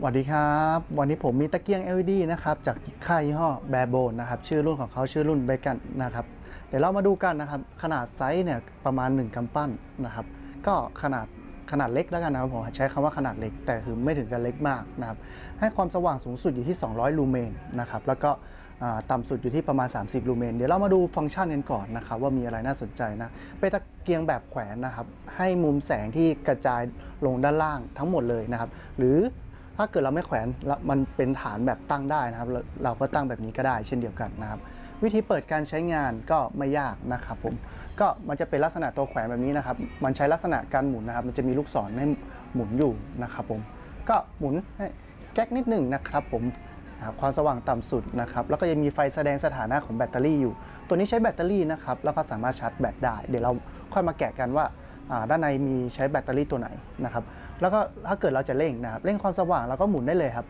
สวัสดีครับ วันนี้ผมมีตะเกียง LED นะครับ จากค่ายยี่ห้อแบรโบนนะครับ ชื่อรุ่นของเขาชื่อรุ่นเบกันนะครับ เดี๋ยวเรามาดูกันนะครับ ขนาดไซส์เนี่ยประมาณ 1กำปั้นนะครับ ก็ขนาดขนาดเล็กแล้วกันนะครับผมใช้คำว่าขนาดเล็ก แต่คือไม่ถึงกับเล็กมากนะครับ ให้ความสว่างสูงสุดอยู่ที่ 200 ลูเมนนะครับ แล้วก็อ่าต่ำสุดอยู่ที่ประมาณ 30 ลูเมน เดี๋ยวเรามาดูฟังก์ชันกันก่อนนะครับ ว่ามีอะไรน่าสนใจนะ เป็นตะเกียงแบบแขวนนะครับ ให้มุมแสงที่กระจายลงด้านล่างทั้งหมดเลยนะครับ หรือ ถ้าเกิดเราไม่แขวนมันเป็นฐานแบบตั้งได้นะครับ เราก็ตั้งแบบนี้ก็ได้เช่นเดียวกันนะครับ วิธีเปิดการใช้งานก็ไม่ยากนะครับผมก็มันจะเป็นลักษณะตัวแขวนแบบนี้นะครับ มันใช้ลักษณะการหมุนนะครับ มันจะมีลูกศรให้หมุนอยู่นะครับผมก็หมุนให้แก๊กนิดหนึ่งนะครับผมความสว่างต่ำสุดนะครับ แล้วก็ยังมีไฟแสดงสถานะของแบตเตอรี่อยู่ ตัวนี้ใช้แบตเตอรี่นะครับ แล้วก็สามารถชาร์จแบตได้ เดี๋ยวเราค่อยมาแกะกันว่าด้านในมีใช้แบตเตอรี่ตัวไหนนะครับ แล้วก็ถ้าเกิดเราจะเร่งนะครับเร่งความสว่างเราก็หมุนได้เลยครับ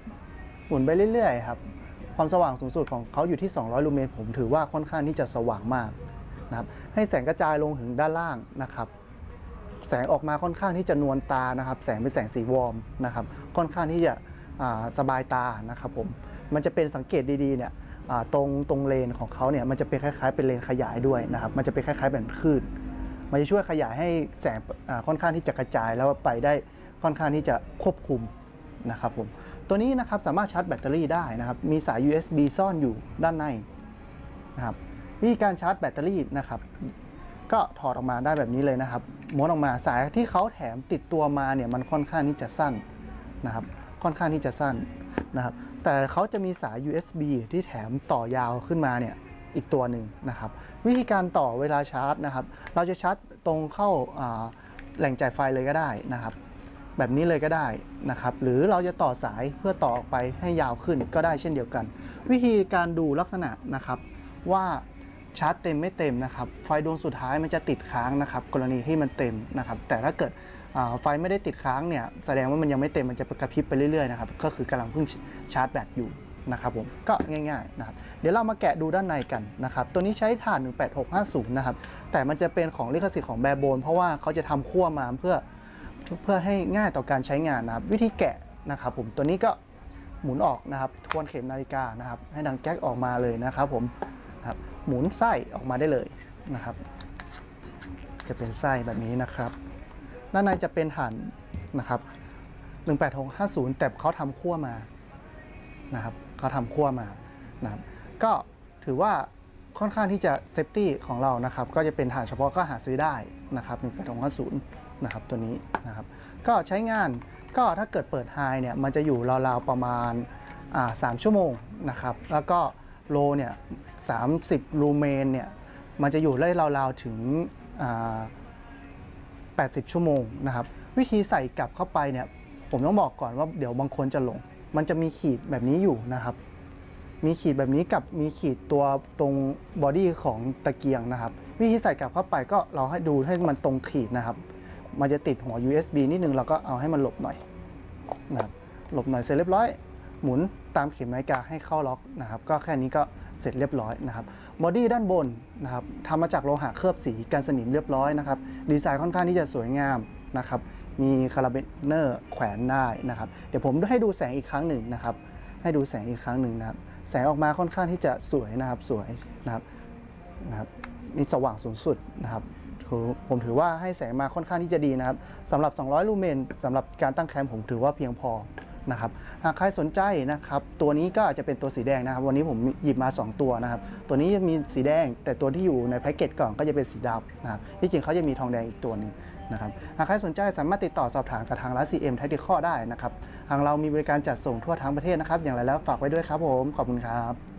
หมุนไปเรื่อยๆครับความสว่างสูงสุดของเขาอยู่ที่ 200 ลูเมนผมถือว่าค่อนข้างที่จะสว่างมากนะครับให้แสงกระจายลงถึงด้านล่างนะครับ แสงออกมาค่อนข้างที่จะนวลตานะครับ แสงเป็นแสงสีวอร์มนะครับ ค่อนข้างที่จะสบายตานะครับผมมันจะเป็นสังเกตดีๆเนี่ยตรงตรงเลนของเขาเนี่ยมันจะเป็นคล้ายๆเป็นเลนขยายด้วยนะครับ มันจะเป็นคล้ายๆแบบคลื่นมันจะช่วยขยายให้แสงค่อนข้างที่จะกระจายแล้วไปได้ ค่อนข้างที่จะควบคุมนะครับผมตัวนี้นะครับสามารถชาร์จแบตเตอรี่ได้นะครับ มีสาย USB ซ่อนอยู่ด้านในนะครับวิธีการชาร์จแบตเตอรี่นะครับ ก็ถอดออกมาได้แบบนี้เลยนะครับม้วนออกมาสายที่เขาแถมติดตัวมาเนี่ยมันค่อนข้างที่จะสั้นนะครับ ค่อนข้างที่จะสั้นนะครับ แต่เขาจะมีสาย USB ที่แถมต่อยาวขึ้นมาเนี่ยอีกตัวหนึ่งนะครับ วิธีการต่อเวลาชาร์จนะครับ เราจะชาร์จตรงเข้าอ่าแหล่งจ่ายไฟเลยก็ได้นะครับ แบบนี้เลยก็ได้นะครับ หรือเราจะต่อสายเพื่อต่อออกไปให้ยาวขึ้นก็ได้เช่นเดียวกัน วิธีการดูลักษณะนะครับว่าชาร์จเต็มไม่เต็มนะครับ ไฟดวงสุดท้ายมันจะติดค้างนะครับ กรณีที่มันเต็มนะครับ แต่ถ้าเกิดไฟไม่ได้ติดค้างเนี่ยแสดงว่ามันยังไม่เต็มมันจะกระพริบไปเรื่อยๆนะครับก็คือกำลังเพิ่งชาร์จแบตอยู่นะครับผมก็ง่ายๆนะครับเดี๋ยวเรามาแกะดูด้านในกันนะครับตัวนี้ใช้ถ่าน 18650 นะครับแต่มันจะเป็นของลิขสิทธิ์ของแบรโบนเพราะว่าเขาจะทำขั้วมาเพื่อ เพื่อให้ง่ายต่อการใช้งานนะครับ วิธีแกะนะครับ ผมตัวนี้ก็หมุนออกนะครับ ทวนเข็มนาฬิกานะครับ ให้ดังแก๊กออกมาเลยนะครับ ผมนะครับหมุนไส้ออกมาได้เลยนะครับ จะเป็นไส้แบบนี้นะครับด้านในจะเป็นฐานนะครับ18650 แต่เขาทำขั้วมานะครับเขาทำขั้วมานะครับก็ถือว่าค่อนข้างที่จะเซฟตี้ของเรานะครับ ก็จะเป็นฐานเฉพาะก็หาซื้อได้นะครับ1 8 2 5 0 นะครับตัวนี้นะครับก็ใช้งานก็ถ้าเกิดเปิดไฮเนี่ยมันจะอยู่ราวๆประมาณอ่าสามชั่วโมงนะครับแล้วก็โลเนี่ยสามสิบลูเมนเนี่ยมันจะอยู่ได้ราวๆถึงอ่า80 ชั่วโมงนะครับวิธีใส่กลับเข้าไปเนี่ยผมต้องบอกก่อนว่าเดี๋ยวบางคนจะหลง มันจะมีขีดแบบนี้อยู่นะครับ มีขีดแบบนี้กับมีขีดตัวตรงบอดี้ของตะเกียงนะครับ วิธีใส่กลับเข้าไปก็เราให้ดูให้มันตรงขีดนะครับ มันจะติดหัว USB นิดนึงเราก็เอาให้มันหลบหน่อยนะครับหลบหน่อยเสร็จเรียบร้อย หมุนตามเข็มนาฬิกาให้เข้าล็อกนะครับ ก็แค่นี้ก็เสร็จเรียบร้อยนะครับบอดี้ด้านบนนะครับทำมาจากโลหะเคลือบสีกันสนิมเรียบร้อยนะครับ ดีไซน์ค่อนข้างที่จะสวยงามนะครับ มีคาราเบเนอร์แขวนได้นะครับ เดี๋ยวผมให้ดูแสงอีกครั้งหนึ่งนะครับ ให้ดูแสงอีกครั้งหนึ่งนะครับ แสงออกมาค่อนข้างที่จะสวยนะครับ สวยนะครับนะครับนี่สว่างสูงสุดนะครับ ผมถือว่าให้แสงมาค่อนข้างที่จะดีนะครับสำหรับ 200 ลูเมนสำหรับการตั้งแคมป์ผมถือว่าเพียงพอนะครับหากใครสนใจนะครับ ตัวนี้ก็อาจจะเป็นตัวสีแดงนะครับ วันนี้ผมหยิบมา 2 ตัวนะครับ ตัวนี้จะมีสีแดง แต่ตัวที่อยู่ในแพ็กเกจกล่องก็จะเป็นสีดำนะครับที่จริงเขาจะมีทองแดงอีกตัวหนึงนะครับหากใครสนใจสามารถติดต่อสอบถามกับทางร้าน CM Tactical ได้นะครับ ทางเรามีบริการจัดส่งทั่วทั้งประเทศนะครับ อย่างไรแล้วฝากไว้ด้วยครับผม ขอบคุณครับ